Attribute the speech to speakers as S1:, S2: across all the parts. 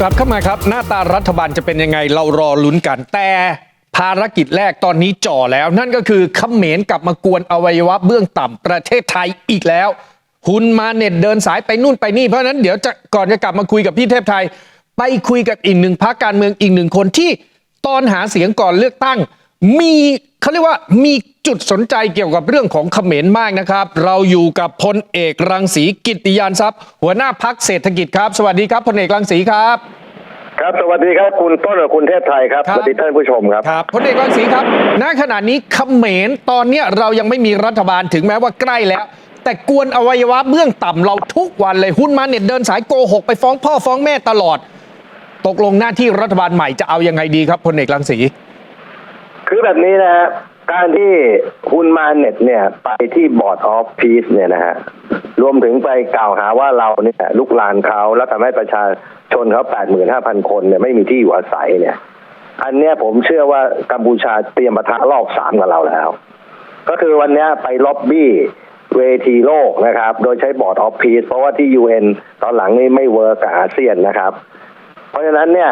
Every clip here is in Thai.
S1: กลับเข้ามาครับ หน้าตารัฐบาลจะเป็นยังไงเรารอลุ้นกันแต่ภารกิจแรกตอนนี้จ่อแล้ว นั่นก็คือเขมรกลับมากวนอวัยวะเบื้องต่ำประเทศไทยอีกแล้วหุนมาเน็ตเดินสายไปนู่นไปนี่ เพราะฉะนั้นเดี๋ยวจะก่อนจะกลับมาคุยกับพี่เทพไทย ไปคุยกับอีกหนึ่งพักการเมืองอีกหนึ่งคนที่ตอนหาเสียงก่อนเลือกตั้ง มีเขาเรียกว่ามีจุดสนใจเกี่ยวกับเรื่องของเขมรมากนะครับ เราอยู่กับพลเอกรังสีกิตติยานทรัพย์ หัวหน้าพักเศรษฐกิจครับ สวัสดีครับพลเอกรังสีครับ
S2: ครับสวัสดีครับคุณต้นกับคุณเทพไทยครับ
S1: ครั
S2: ส
S1: บ
S2: วัสดีท่านผู้ชมครับ
S1: ครับพลเอกรังสีครับ ณขณะนี้เขมรตอนเนี้ยเรายังไม่มีรัฐบาลถึงแม้ว่าใกล้แล้ว แต่กวนอวัยวะเบื้องต่ำเราทุกวันเลยหุ้นมาเน็ตเดินสายโกหกไปฟ้องพ่อฟ้องแม่ตลอด ตกลงหน้าที่รัฐบาลใหม่จะเอายังไงดีครับพลเอกรังสี
S2: คือแบบนี้นะฮะการที่คุณมาเน็ตเนี่ย ไปที่บอร์ดออฟพีซเนี่ยนะฮะรวมถึงไปกล่าวหาว่าเราเนี่ยลุกลานเขาแล้วทำให้ประชาชนเขา 85,000 คนเนี่ยไม่มีที่อยู่อาศัยเนี่ย อันเนี้ยผมเชื่อว่ากัมพูชาเตรียมปะทะรอบสามกับเราแล้ว ก็คือวันเนี้ยไปล็อบบี้เวทีโลกนะครับ โดยใช้บอร์ดออฟพีซเพราะว่าที่ UN ตอนหลังนี่ไม่เวิร์กกับอาเซียนนะครับ เพราะฉะนั้นเนี่ย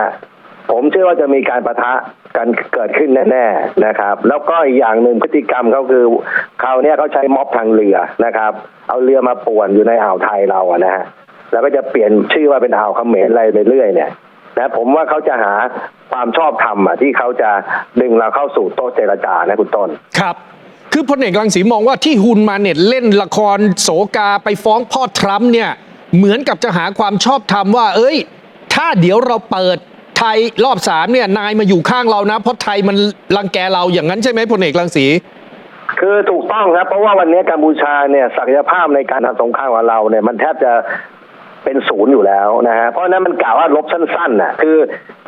S2: ผมเชื่อว่าจะมีการประทะ กันเกิดขึ้นแน่ๆนะครับ แล้วก็อีกอย่างหนึ่งพฤติกรรมเขาคือคราวเนี้ยเขาใช้ม็อบทางเรือนะครับ เอาเรือมาป่วนอยู่ในอ่าวไทยเราอะนะฮะแล้วก็จะเปลี่ยนชื่อว่าเป็นอ่าวเขมรอะไรไปเรื่อยเนี่ยนะผมว่าเขาจะหาความชอบธรรมอะที่เขาจะดึงเราเข้าสู่โต๊ะเจรจานะคุณต้น
S1: ครับคือพลเอกรังสีมองว่าที่ฮุนมาเน็ตเล่นละครโสกาไปฟ้องพ่อทรัมป์เนี่ย เหมือนกับจะหาความชอบธรรมว่า เอ้ย ถ้าเดี๋ยวเราเปิด ทยรอบสามเนี่ยนายมาอยู่ข้างเรานะเพราะไทยมันรังแกเราอย่างนั้นใช่ไหมพลเอกรังสี
S2: คือถูกต้องครับ เพราะว่าวันนี้กัมพูชาเนี่ยศักยภาพในการทำสงครามกับเราเนี่ยมันแทบจะ เป็นศูนย์อยู่แล้วนะฮะเพราะฉะนั้นมันกล่าวว่าลบสั้นๆน่ะคือ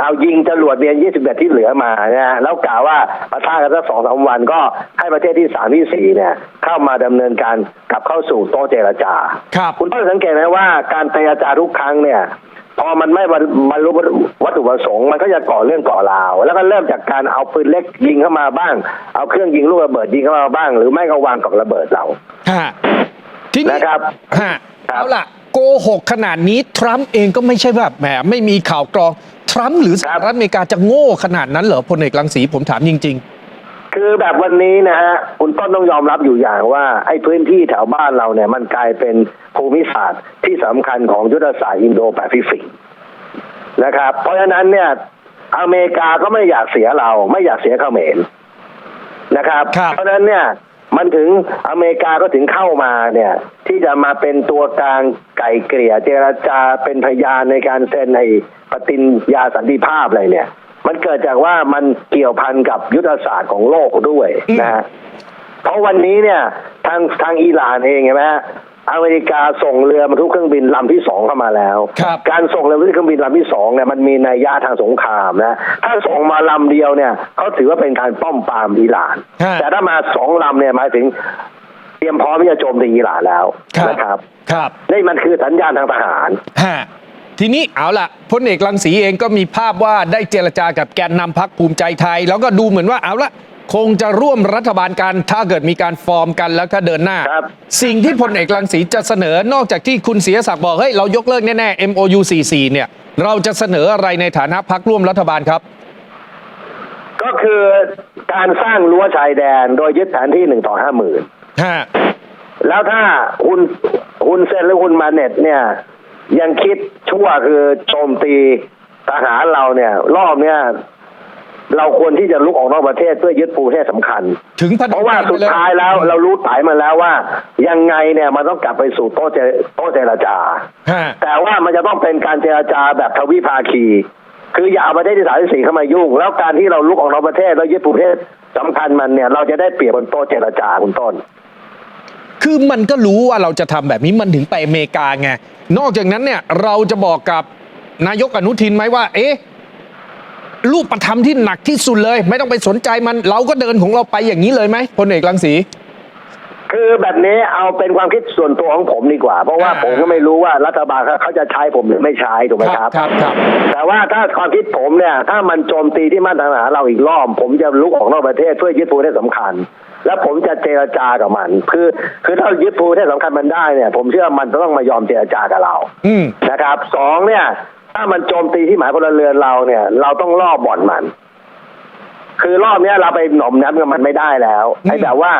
S2: เอายิงจรวดเบียน21ที่เหลือมานะฮะแล้วกล่าวว่าประท่ากันสักสองสามวันก็ให้ประเทศที่สามที่สี่เนี่ยเข้ามาดำเนินการกลับเข้าสู่โต๊ะเจรจา
S1: ครับ
S2: คุณต้องสังเกตไหมว่าการเจรจาทุกครั้งเนี่ยพอมันไม่บรรลุวัตถุประสงค์มันก็จะก่อเรื่องก่อราว แล้วก็เริ่มจากการเอาปืนเล็กยิงเข้ามาบ้าง เอาเครื่องยิงลูกระเบิดยิงเข้ามาบ้าง หรือไม่ก็วางกับระเบิดเรา
S1: ฮะทีนี้
S2: นะครับ
S1: ฮะ
S2: ครับ
S1: เอาล่ะ โกหกขนาดนี้ ทรัมป์เองก็ไม่ใช่แบบแหมไม่มีข่าวกรอง ทรัมป์หรือสหรัฐอเมริกาจะโง่ขนาดนั้นเหรอพลเอกรังสีผมถามจริง
S2: คือแบบวันนี้นะฮะคุณต้นต้องยอมรับอยู่อย่างว่า ไอ้พื้นที่แถวบ้านเราเนี่ย มันกลายเป็นภูมิศาสตร์ที่สำคัญของยุทธศาสตร์อินโดแปซิฟิกนะครับ เพราะฉะนั้นเนี่ย อเมริกาก็ไม่อยากเสียเรา ไม่อยากเสียเขมรนะครับ
S1: ครับ
S2: เพราะฉะนั้นเนี่ย มันถึงอเมริกาก็ถึงเข้ามาเนี่ย ที่จะมาเป็นตัวกลางไก่เกลี่ยเจรจาเป็นพยานในการเซ็นในปฏิญญาสันติภาพอะไรเนี่ย มันเกิดจากว่ามันเกี่ยวพันกับยุทธศาสตร์ของโลกด้วยนะเพราะวันนี้เนี่ยทางทางอิหร่านเองใช่ไหม อเมริกาส่งเรือบรรทุกเครื่องบินลำที่สองเข้ามาแล้ว
S1: ครับ
S2: การส่งเรือบรรทุกเครื่องบินลำที่สองเนี่ยมันมีนัยยะทางสงครามนะ ถ้าส่งมาลำเดียวเนี่ยเขาถือว่าเป็นการป้อมปรามอิหร่าน
S1: ฮะ
S2: แต่ถ้ามาสองลำเนี่ยหมายถึงเตรียมพร้อมที่จะโจมตีอิหร่านแล้ว
S1: ครับ
S2: นะครับ
S1: ๆครับ
S2: นี่มันคือสัญญาณทางทหาร
S1: ฮะทีนี้เอาล่ะพลเอกรังสีเองก็มีภาพว่าได้เจรจากับแกนนำพักภูมิใจไทย แล้วก็ดูเหมือนว่าเอาละ คงจะร่วมรัฐบาลกันถ้าเกิดมีการฟอร์มกันแล้วก็เดินหน้า
S2: ครับ
S1: สิ่งที่พลเอกรังสีจะเสนอนอกจากที่คุณเสียศักดิ์บอกเฮ้ยเรายกเลิกแน่ๆ MOU 44เนี่ย เราจะเสนออะไรในฐานะพักร่วมรัฐบาลครับ
S2: ก็คือการสร้างรั้วชายแดนโดยยึดแผนที่หนึ่งต่อห้าหมื่น
S1: ฮะ
S2: แล้วถ้าคุณคุณเซนหรือคุณมาเน็ตเนี่ย ยังคิดชั่วคือโจมตีทหารเราเนี่ย รอบเนี่ย เราควรที่จะลุกออกนอกประเทศเพื่อยึดภูมิประเทศสำคัญ
S1: ถึงพ
S2: เพราะว่าสุดท้ายแล้วเรารู้ตายมาแล้วว่า ยังไงเนี่ยมันต้องกลับไปสู่โต๊ะเจโต๊ะเจรจา
S1: ฮะ
S2: แต่ว่ามันจะต้องเป็นการเจรจาแบบทวิภาคี คืออย่าเอาประเทศที่สามที่สี่เข้ามายุ่ง แล้วการที่เราลุกออกนอกประเทศแล้วยึดภูมิประเทศสำคัญมันเนี่ยเราจะได้เปรียบบนโต๊ะเจรจาคุณต้น
S1: คือมันก็รู้ว่าเราจะทำแบบนี้มันถึงไปอเมริกาไง นอกจากนั้นเนี่ยเราจะบอกกับนายกอนุทินไหมว่า เอ๊ะ รูปธรรมที่หนักที่สุดเลย ไม่ต้องไปสนใจมันเราก็เดินของเราไปอย่างนี้เลยไหมพลเอกรังสี
S2: คือแบบนี้เอาเป็นความคิดส่วนตัวของผมดีกว่า เพราะว่า
S1: อ่า
S2: ผมก็ไม่รู้ว่ารัฐบาลเขาเขาจะใช้ผมหรือไม่ใช้ถูกไหมครับ
S1: ครับครับ
S2: แต่ว่าถ้าความคิดผมเนี่ย ถ้ามันโจมตีที่มาตรฐานเราอีกรอบ ผมจะลุกออกนอกประเทศเพื่อยึดภูมิประเทศสำคัญ แล้วผมจะเจรจากับมัน คือคือถ้ายึดภูมิประเทศสำคัญมันได้เนี่ย ผมเชื่อมันต้องมายอมเจรจากับเรา
S1: อืม
S2: นะครับสองเนี่ย ถ้ามันโจมตีที่หมายพลเรือนเราเนี่ย เราต้องล่อบ่อนมัน คือรอบเนี้ยเราไปหน่อมน้ำกับมันไม่ได้แล้วไอ้แบบว่า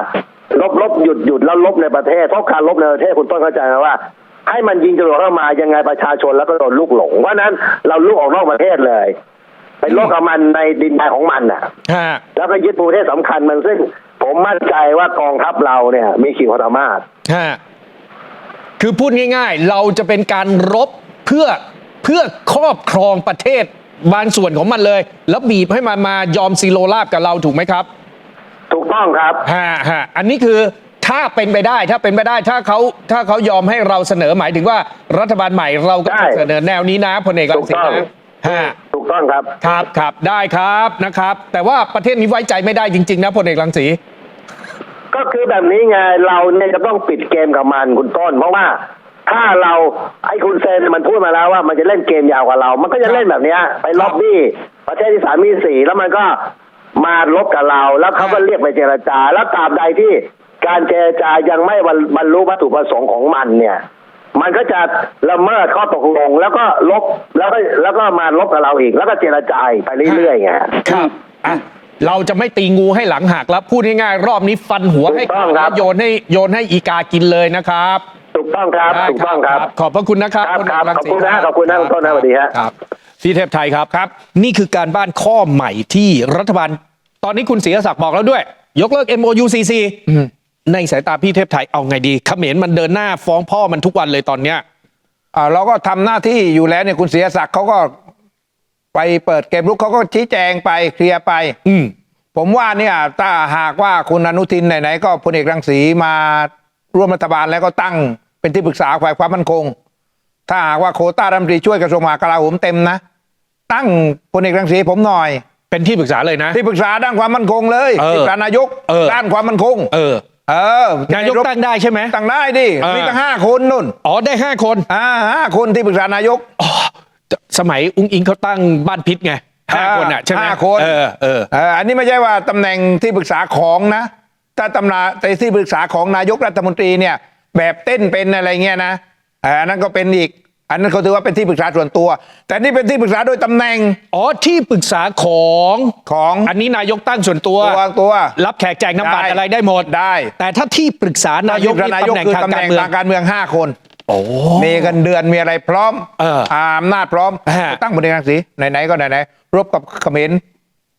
S2: ลบลบหยุดหยุดแล้วลบในประเทศเพราะการลบในประเทศคุณต้นเข้าใจไหมว่า ให้มันยิงจรวดเข้ามายังไงประชาชนแล้วก็โดนลูกหลงเพราะฉะนั้นเราลูกออกนอกประเทศเลยไปลบกับมันในดินแดนของมันน่ะ
S1: ฮะ
S2: แล้วก็ยึดประเทศสำคัญมันซึ่ง ผมมั่นใจว่ากองทัพเราเนี่ย มีขีดความสามารถ
S1: ฮะคือพูดง่าย ๆ เราจะเป็นการรบเพื่อ เพื่อครอบครองประเทศบางส่วนของมันเลย แล้วบีบให้มันมายอมซีโรราบกับเราถูกไหมครับ
S2: ถูกต้องครับ
S1: ฮะฮะอันนี้คือถ้าเป็นไปได้ถ้าเป็นไปได้ถ้าเขาถ้าเขายอมให้เราเสนอหมายถึงว่ารัฐบาลใหม่เราก็
S2: ได้
S1: จะเสนอแนวนี้นะพลเอกรั
S2: ถู
S1: ง
S2: ก
S1: สี
S2: ต้อง
S1: นะฮะ
S2: ถูกต้องครับ
S1: ครับครับได้ครับนะครับ แต่ว่าประเทศนี้ไว้ใจไม่ได้จริง ๆ นะพลเอกรังสี
S2: ก็คือแบบนี้ไงเราเนี่ยจะต้องปิดเกมกับมันคุณต้น เพราะว่า ถ้าเราไอ้คุณเซนมันพูดมาแล้วว่ามันจะเล่นเกมยาวกว่าเรา มันก็จะเล่นแบบเนี้ย ไปล็อบบี้ประเทศที่สามมีสี่แล้วมันก็มาลบกับเรา แล้วเขาก็เรียกไปเจรจา แล้วตราบใดที่การเจรจายังไม่บรรลุวัตถุประสงค์ของมันเนี่ย มันก็จะละเมิดข้อตกลงแล้วก็ลบแล้วก็แล้วก็มาลบกับเราอีก แล้วก็เจรจาอีกไปเรื่อยๆไง
S1: ครับอะเราจะไม่ตีงูให้หลังหักแล้วพูดง่ายๆรอบนี้ฟันหัวให้
S2: ถูกต้อง
S1: ขาด
S2: ครั
S1: แล้
S2: บ
S1: วโยนให้โยนให้อีกากินเลยนะครับ
S2: ถูก ต้องครับ
S1: ได้
S2: ถูกต้องครับ
S1: ขอบพระคุณนะครับ
S2: ครับ
S1: พลเอก
S2: ครับ
S1: รังสี
S2: ขอบคุณนะ
S1: รับ
S2: ขอบคุณนะคุณต้นนะสวัสดีฮะ
S1: ครับพี่เทพไทยครับครับ นี่คือการบ้านข้อใหม่ที่รัฐบาล ตอนนี้คุณศรีศักดิ์บอกแล้วด้วย ยกเลิก MOUCC ในสายตาพี่เทพไทยเอาไงดีเขมรมันเดินหน้าฟ้องพ่อมันทุกวันเลยตอนเนี้ย
S3: อ่าเราก็ทำหน้าที่อยู่แล้วเนี่ยคุณเสียศักดิ์เขาก็ไปเปิดเกมลุกเขาก็ชี้แจงไปเคลียร์ไป
S1: อืม
S3: ผมว่าเนี่ยถ้าหากว่าคุณอนุทินไหนๆก็พลเอกรังสีมาร่วมรัฐบาลแล้วก็ตั้ง เป็นที่ปรึกษาฝ่ายความมั่นคง ถ้าหากว่าโควต้ารัฐมนตรีช่วยกระทรวงมหาดกลาโหมเต็มนะ ตั้งพลเอกรังสีผมหน่อย
S1: เป็นที่ปรึกษาเลยนะ
S3: ที่ปรึกษาด้านความมั่นคงเลย
S1: เออ
S3: ที่ปรึกษานายก
S1: เออ
S3: ด้านความมั่นคง
S1: เออ
S3: เออนา
S1: ยกตั้งได้ใช่ไหม
S3: ตั้งได้ดิ
S1: เออ
S3: มีตั้งห้าคนนุ่น
S1: อ๋อได้ห้าคน
S3: อ่าห้าคนที่ปรึกษานายก
S1: อ๋อสมัยอุ้งอิงเขาตั้งบ้านพิษไงห้า
S3: อ่า
S1: คนอะใช่ไหม
S3: ห้าคน
S1: เออเออ
S3: เอออันนี้ไม่ใช่ว่าตำแหน่งที่ปรึกษาของนะ ถ้าตำนาแต่ที่ปรึกษาของนายกรัฐมนตรีเนี่ย แบบเต้นเป็นอะไรเงี้ยนะเอออันนั้นก็เป็นอีก อันนั้นเขาถือว่าเป็นที่ปรึกษาส่วนตัว แต่นี่เป็นที่ปรึกษาโดยตำแหน่ง
S1: อ๋อที่ปรึกษาของ
S3: ของ
S1: อันนี้นายกตั้งส่วนตัว
S3: ตัวตัว
S1: รับแขกแจกน้ำบัตร
S3: ได้
S1: อะไรได้หมด
S3: ได้
S1: แต่ถ้าที่ปรึกษานายก
S3: ที่ปรึ
S1: นี่
S3: ษนาย
S1: ตำ
S3: ก
S1: แหน่ง
S3: คือ
S1: ทาง
S3: ตำแห
S1: การ
S3: น่ง
S1: เมือง
S3: ทางการเมืองห้าคน
S1: โอ้
S3: มีเงินเดือนมีอะไรพร้อม
S1: เออ
S3: อำนาจพร้อม
S1: ฮะ
S3: ตั้งบริการสีไหนๆก็ไหนๆรบกับเขมร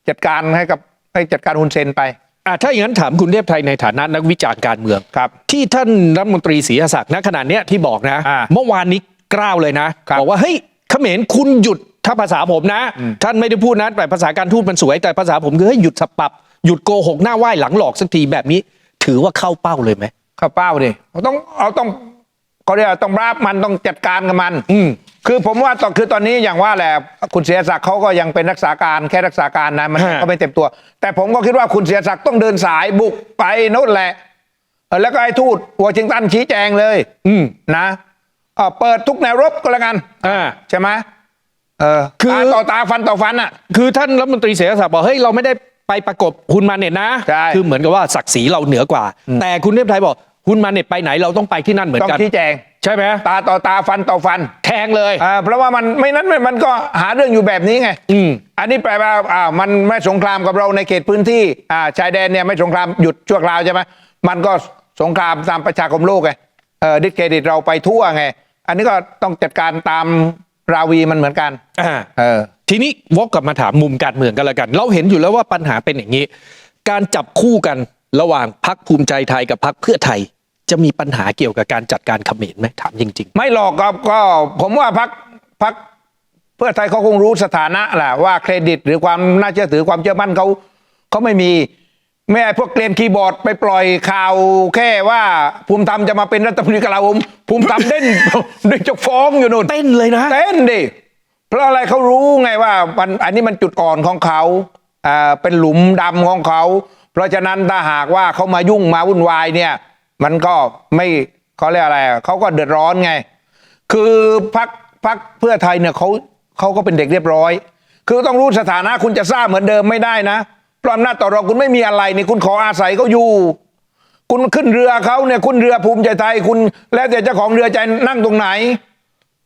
S3: จัดการให้กับให้จัดการฮุนเซนไป
S1: อะถ้าอย่างนั้นถามคุณเทพไทยในฐานะนักวิจารณ์การเมือง
S3: ครับ
S1: ที่ท่านรัฐมนตรีศรีศักดิ์ณขณะเนี้ยที่บอกนะ
S3: อ่า
S1: เมื่อวานนี้กล้าวเลยนะ
S3: ครับ
S1: บอกว่าเฮ้ยเขมรคุณหยุดถ้าภาษาผมนะท่านไม่ได้พูดนะแต่ภาษาการทูตมันสวยแต่ภาษาผมคือเฮ้ยหยุดสับปรับหยุดโกหกหน้าไหว้หลังหลอกสักทีแบบนี้ ถือว่าเข้าเป้าเลยไหม
S3: เข้าเป้าดิเราต้องเอาต้องเขาเรียกว่าต้องราบมันต้องจัดการกับมัน
S1: อืม
S3: คือผมว่าตอนคือตอนนี้อย่างว่าแหละคุณเสียศักดิ์เขาก็ยังเป็นรักษาการแค่รักษาการนะมัน
S1: ฮะ
S3: ก็ไม่เต็มตัว แต่ผมก็คิดว่าคุณเสียศักดิ์ต้องเดินสายบุกไปโน่นแหละเออแล้วก็ให้ทูตวอชิงตันชี้แจงเลย
S1: อืม
S3: นะเออเปิดทุกแนวรบก็แล้วกัน
S1: อ่า
S3: ใช่ไหมเออ
S1: คือ
S3: ตาต่อตาฟันต่อฟันอะ
S1: คือท่านรัฐมนตรีเสรีศักดิ์บอกเฮ้ยเราไม่ได้ไปประกบฮุนมาเน็ตนะ
S3: ใช่
S1: คือเหมือนกับว่าศักดิ์ศรีเราเหนือกว่า แต่คุณเทพไทยบอกฮุนมาเน็ตไปไหนเราต้องไปที่นั่นเหมือน
S3: ต้อง
S1: กัน
S3: ชี้แจง
S1: ใช่ไหม
S3: ตาต่อตาฟันต่อฟัน
S1: แทงเลย
S3: อ่าเพราะว่ามันไม่นั้นมันก็หาเรื่องอยู่แบบนี้ไง
S1: อืม
S3: อันนี้แปลว่าอ่ามันไม่สงครามกับเราในเขตพื้นที่อ่าชายแดนเนี่ยไม่สงครามหยุดชั่วคราวใช่ไหมมันก็สงครามตามประชาคมโลกไงเออดิสเครดิตเราไปทั่วไง อันนี้ก็ต้องจัดการตามราวีมันเหมือนกัน
S1: อ่า
S3: เออ
S1: ทีนี้วกกลับมาถามมุมการเมืองกันละกัน เราเห็นอยู่แล้วว่าปัญหาเป็นอย่างนี้ การจับคู่กันระหว่างพักภูมิใจไทยกับพักเพื่อไทย จะมีปัญหาเกี่ยวกับการจัดการเขมรไหมถามจริง
S3: ไม่หรอกครับก็ผมว่าพักพักเพื่อไทยเขาคงรู้สถานะแหละว่าเครดิตหรือความน่าเชื่อถือความเชื่อมั่นเขาเขาไม่มีแม่พวกเกลียนคีย์บอร์ดไปปล่อยข่าวแค่ว่าภูมิธรรมจะมาเป็นรัฐมนตรีกลาโหมภูมิธรรมเด่น เด่นจะฟ้องอยู่นู่น
S1: ๆ เต้นเลยนะ
S3: เต้นดิเพราะอะไรเขารู้ไงว่ามันอันนี้มันจุดอ่อนของเขาอ่าเป็นหลุมดำของเขา เพราะฉะนั้นถ้าหากว่าเขามายุ่งมาวุ่นวายเนี่ย มันก็ไม่เขาเรียกอะไรอะเขาก็เดือดร้อนไง คือพักพักเพื่อไทยเนี่ยเขาเขาก็เป็นเด็กเรียบร้อย คือต้องรู้สถานะคุณจะทราบเหมือนเดิมไม่ได้นะเพราะอำนาจต่อรองคุณไม่มีอะไรนี่คุณขออาศัยเขาอยู่ คุณขึ้นเรือเขาเนี่ยคุณเรือภูมิใจไทยคุณ แล้วแต่เจ้าของเรือจะนั่งตรงไหน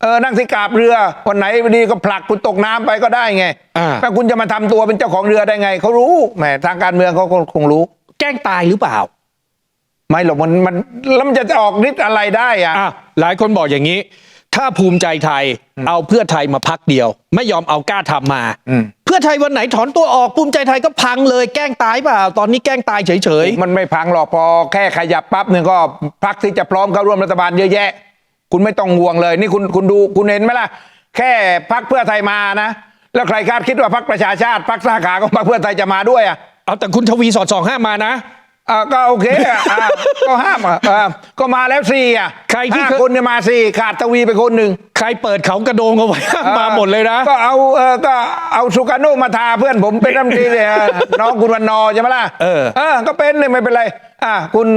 S3: เออนั่งที่กาบเรือวันไหนดีก็ผลักคุณตกน้ำไปก็ได้ไง
S1: อ่า
S3: แต่คุณจะมาทำตัวเป็นเจ้าของเรือได้ไงเขารู้แหมทางการเมืองเขาคงรู้
S1: แกล้งตายหรือเปล่า
S3: ไม่หรอกมันมันแล้วมันจะออกฤทธิ์อะไรได้อะ
S1: อะหลายคนบอกอย่างนี้ ถ้าภูมิใจไทยเอาเพื่อไทยมาพักเดียว ไม่ยอมเอากล้าทำมา
S3: อืม
S1: เพื่อไทยวันไหนถอนตัวออกภูมิใจไทยก็พังเลยแกล้งตายเปล่า ตอนนี้แกล้งตายเฉย
S3: มันไม่พังหรอกพอแค่ขยับปั๊บเนี่ยก็พักที่จะพร้อมเข้าร่วมรัฐบาลเยอะแยะ คุณไม่ต้องห่วงเลย นี่คุณคุณดูคุณเห็นไหมล่ะ แค่พักเพื่อไทยมานะ แล้วใครคาดคิดว่าพักประชาชาติพักสาขาของพักเพื่อไทยจะมาด้วยอะ
S1: ๆเอาแต่คุณทวีสอดส่องห้ามมานะ
S3: อ่าก็โอเคอะอ่าก็ห้ามอะอ่าก็มาแล้วสี่อะ
S1: ใครที่
S3: ห้า
S1: เคย
S3: คนเนี่ยมาสี่ขาดทวีไปคนหนึ่ง
S1: ใครเปิดเขากระโดงเอาไว้ มาหมดเลยนะ
S3: ก็เอาเออก็เอาสุการโนมาทาเพื่อนผมเป็นรัฐมนตรีเนี่ยน้องคุณวันนอร์ใช่ไหมล่ะ
S1: เออ
S3: เออก็เป็นเลยไม่เป็นไร อ่าคุณ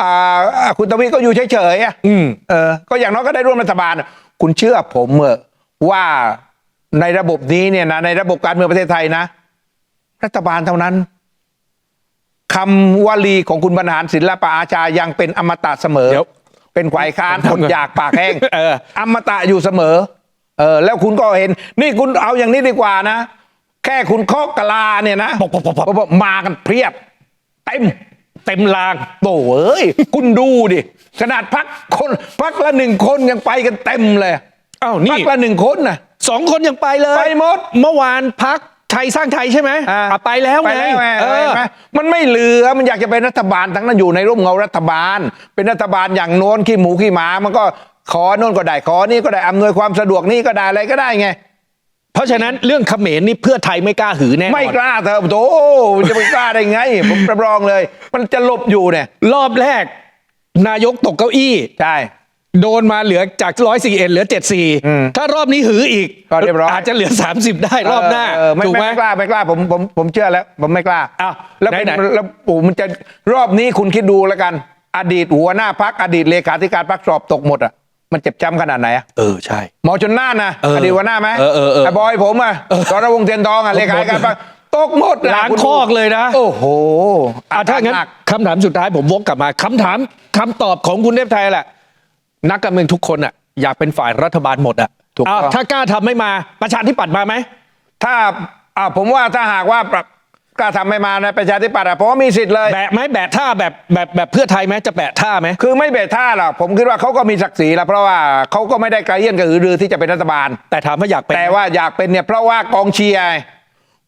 S3: อ่าอ่าคุณทวีก็อยู่เฉยๆอะ
S1: อืม
S3: เออ ก็อย่างน้อยก็ได้ร่วมรัฐบาล คุณเชื่อผมเออะว่าในระบบนี้เนี่ยนะในระบบการเมืองประเทศไทยนะ รัฐบาลเท่านั้น คำวลีของคุณบรรหารศิลปะอาชายังเป็นอมตะเสมอ
S1: เดี๋ยว
S3: เป็นขวายค้านอดอยากปากแห้ง
S1: เออ
S3: อมตะอยู่เสมอ เออ แล้วคุณก็เห็น นี่คุณเอาอย่างนี้ดีกว่านะ แค่คุณเคาะกะลาเนี่ยนะ
S1: ปกปกปกปก
S3: มากันเพียบ เต็ม
S1: เต็มลาง
S3: โถ่เอ้ย คุณดูดิ ขนาดพักคนพักละหนึ่งคนยังไปกันเต็มเลย
S1: อ้าว
S3: พั
S1: นี่
S3: กละหนึ่งคนนะ
S1: สองคนยังไปเลย
S3: ไปหมด
S1: เมื่อวานพัก ไทยสร้างไทยใช่ไหม
S3: อ่า
S1: อะไปแล้ว
S3: ไป
S1: ไง
S3: แล้วไง
S1: เออ
S3: เห็นไหมมันไม่เหลือมันอยากจะเป็นรัฐบาลทั้งนั้นอยู่ในร่มเงารัฐบาล เป็นรัฐบาลอย่างโน้นขี้หมูขี้หมา มันก็ขอโน่นก็ได้ขอนี่ก็ได้อำนวยความสะดวกนี่ก็ได้อะไรก็ได้ไง
S1: เพราะฉะนั้นเรื่องเขมรนี่เพื่อไทยไม่กล้าหือแน่นอน
S3: ไม่กล้าเถอะโถจะไปกล้าได้ไง ผมรับรองเลย มันจะหลบอยู่เนี่ย
S1: รอบแรก นายกตกเก้าอี้
S3: ใช่
S1: โดนมาเหลือจากร้อยสี่เอ็ดเหลือเจ็ดสี่
S3: อืม
S1: ถ้ารอบนี้หืออีก
S3: ก็เรียบร้อย
S1: อาจจะเหลือ30ได้รอบหน้า
S3: เไม่
S1: ถูกไหม
S3: ไม่กล้าไม่กล้าผมผมผมเชื่อแล้ว ผมไม่กล้า
S1: อ้าว
S3: แล้วเป็น
S1: ไหนๆ
S3: แล้วโอ้มันจะรอบนี้คุณคิดดูแล้วกัน อดีตหัวหน้าพักอดีตเลขาธิการพักสอบตกหมดอะมันเจ็บจำขนาดไหนอะ
S1: เออใช่
S3: หมอชนน่านนะ
S1: เออ
S3: อดีตหัวหน้าไหม
S1: เออเออเออ
S3: ไอ้บอยผมอะสรวงศ์เทียนทองอะเลขาธิการพักตกหมดะ
S1: ล้าง
S3: คุณดู
S1: คอกเลยนะ
S3: โอ้โห
S1: อะถ้างั้น
S3: หก
S1: คำถามสุดท้ายผมวกกลับมาคำถามคำตอบของคุณเทพไทยแหละ นักการเมืองทุกคนอะอยากเป็นฝ่ายรัฐบาลหมดอะ
S3: ถูกต้อง
S1: อ้าวถ้ากล้าทำไม่มาประชาธิปัตย์มาไหม
S3: ถ้าอ่าผมว่าถ้าหากว่าปรับกล้าทำไม่มาในประชาธิปัตย์อะผมว่ามีสิทธิ์เลย
S1: แบะไหมแบะท่าแบบแบบแบบเพื่อไทยไหมจะแบะท่าไหม
S3: คือไม่เบะท่าหรอกผมคิดว่าเขาก็มีศักดิ์ศรีแล้วเพราะว่าเขาก็ไม่ได้กระเยียนกระหือรือที่จะเป็นรัฐบาล
S1: แต่ถามว่าอยากเป็น
S3: แต่ว่าอยากเป็นเนี่ยเพราะว่ากองเชียร์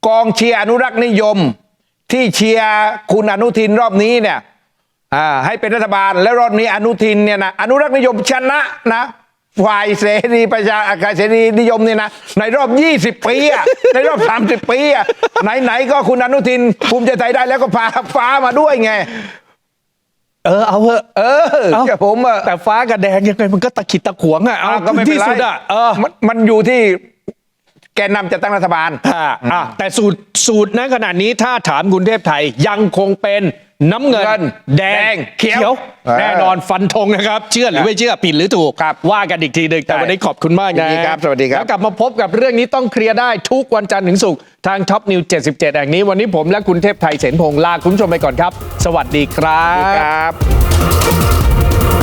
S3: กองเชียร์อนุรักษ์นิยม ที่เชียร์คุณอนุทินรอบนี้เนี่ย อ่าให้เป็นรัฐบาลแล้วรอบนี้อนุทินเนี่ยนะอนุรักษ์นิยมชนะนะฝ่ายเสรีประชาการเสรีนิยมเนี่ยนะในรอบ 20 ปีอะในรอบ 30 ปีอะไหน ๆ ก็คุณอนุทินภูมิใจไทยได้แล้วก็พาฟ้ามาด้วยไง
S1: เออเอาเถอะ
S3: เออ
S1: เอ้า
S3: เชื่อผมอะ
S1: แต่ฟ้ากับแดงยังไงมันก็ตะขิดตะขวงอะเอา
S3: อะก็ไม่เป็น
S1: ที่
S3: ไร
S1: สุดอะเออ
S3: มันมันอยู่ที่แกนนำจะตั้งรัฐบาล
S1: อ่าอะแต่สูตรสูตรณขณะนี้ถ้าถามคุณเทพไทยยังคงเป็น น้ำเงิน
S3: เงิน
S1: แด
S3: แด
S1: ง
S3: งเขียวเออ
S1: แน่นอนฟันธงนะครับ เชื่อหรือไม่เชื่อผิดหรือถูก
S3: ครับ
S1: ว่ากันอีกทีหนึ่งแต่
S3: ใช่
S1: วันนี้ขอบคุณมาก
S3: ยิน
S1: นะ
S3: ดีครับสวัสดีครับ
S1: แล้วกลับมาพบกับเรื่องนี้ต้องเคลียร์ได้ทุกวันจันทร์ถึงศุกร์ทางท็อปนิว 77 แห่งนี้ วันนี้ผมและคุณเทพไทยเสนพงษ์ลาคุณผู้ชมไปก่อนครับ สวัสดีครับ
S3: ครับ